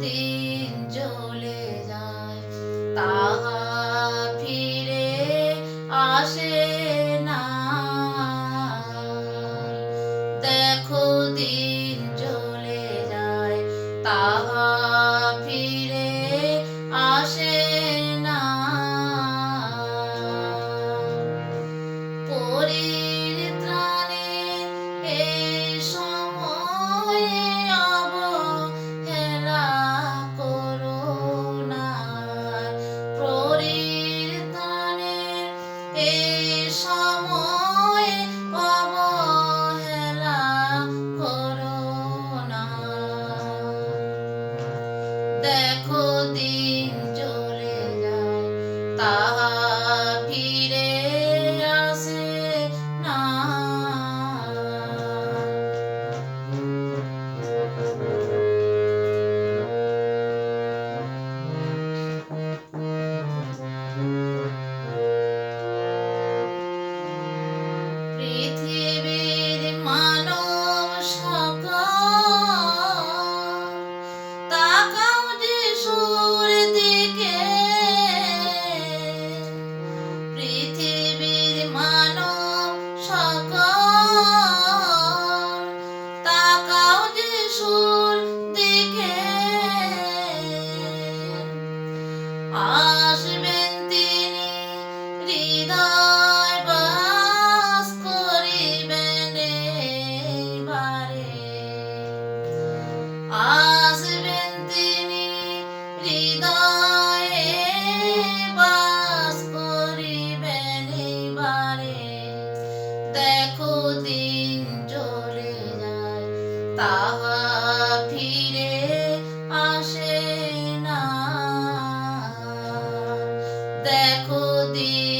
দিন চলে যায়। তাহা ফিরে আসে না। দেখো দিন দেখো দিন চলে যায় তাহা ফিরে আসে না। দেখো দিন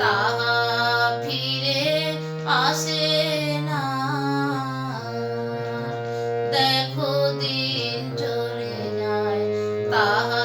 তাহা ফিরে আসে না। দেখো দিন চলে যায় তাহা